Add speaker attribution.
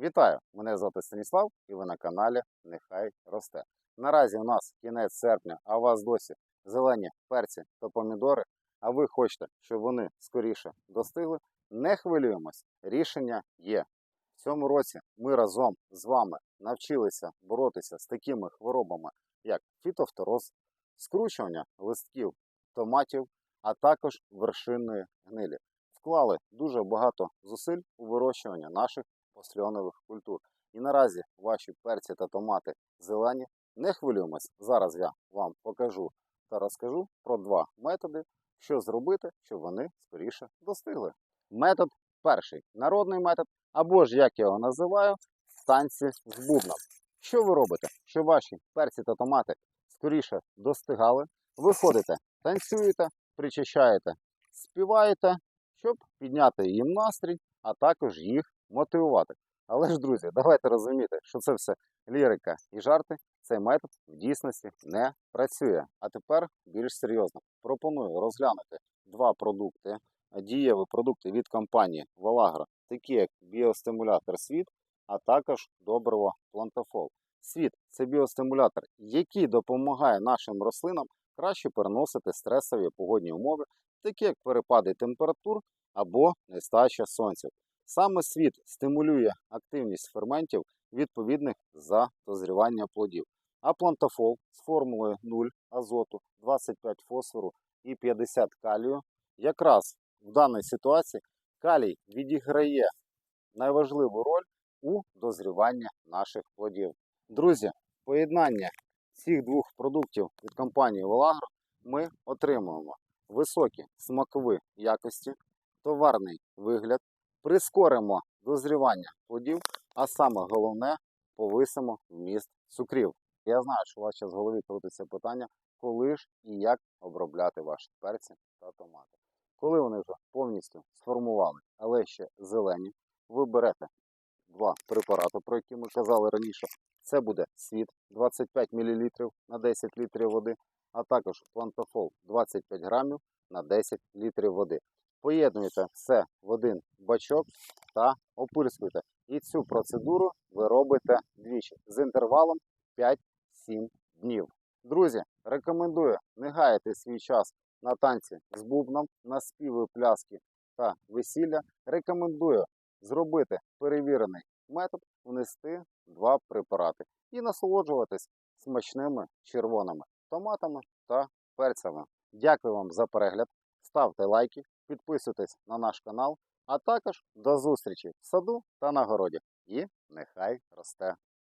Speaker 1: Вітаю! Мене звати Станіслав і ви на каналі Нехай росте. Наразі у нас кінець серпня, а у вас досі зелені перці та помідори, а ви хочете, щоб вони скоріше достигли. Не хвилюємось, рішення є. В цьому році ми разом з вами навчилися боротися з такими хворобами, як фітофтороз, скручування листків томатів, а також вершинної гнилі. Вклали дуже багато зусиль у вирощування наших посльонових культур. І наразі ваші перці та томати зелені. Не хвилюємось. Зараз я вам покажу та розкажу про два методи, що зробити, щоб вони скоріше достигли. Метод перший народний метод, або ж як я його називаю, танці з бубном. Що ви робите? Щоб ваші перці та томати скоріше достигали, виходите, танцюєте, причащаєте, співаєте, щоб підняти їм настрій, а також їх мотивувати. Але ж, друзі, давайте розуміти, що це все лірика і жарти. Цей метод в дійсності не працює. А тепер більш серйозно пропоную розглянути два продукти, дієві продукти від компанії Vaлагro, такі як біостимулятор світ, а також добриво Плантафол. Світ це біостимулятор, який допомагає нашим рослинам краще переносити стресові погодні умови, такі як перепади температур або нестача сонця. Саме світ стимулює активність ферментів, відповідних за дозрівання плодів. А плантафол з формулою 0 азоту, 25 фосфору і 50 калію. Якраз в даній ситуації калій відіграє найважливу роль у дозріванні наших плодів. Друзі, поєднання цих двох продуктів від компанії Voлагro ми отримуємо високі смакові якості, товарний вигляд, прискоримо дозрівання плодів, а саме головне повисимо вміст цукрів. Я знаю, що у вас зараз в голові крутиться питання, коли ж і як обробляти ваші перці та томати. Коли вони вже повністю сформували, але ще зелені, ви берете два препарати, про які ми казали раніше. Це буде світ 25 мл на 10 літрів води, а також плантафол 25 грамів на 10 літрів води. Поєднуєте все в один бачок та опирскуєте. І цю процедуру ви робите двічі з інтервалом 5-7 днів. Друзі, рекомендую не гаяти свій час на танці з бубном, на співи пляски та весілля. Рекомендую зробити перевірений метод, внести два препарати і насолоджуватись смачними червоними томатами та перцями. Дякую вам за перегляд. Ставте лайки, підписуйтесь на наш канал, а також до зустрічі в саду та на городі. І нехай росте.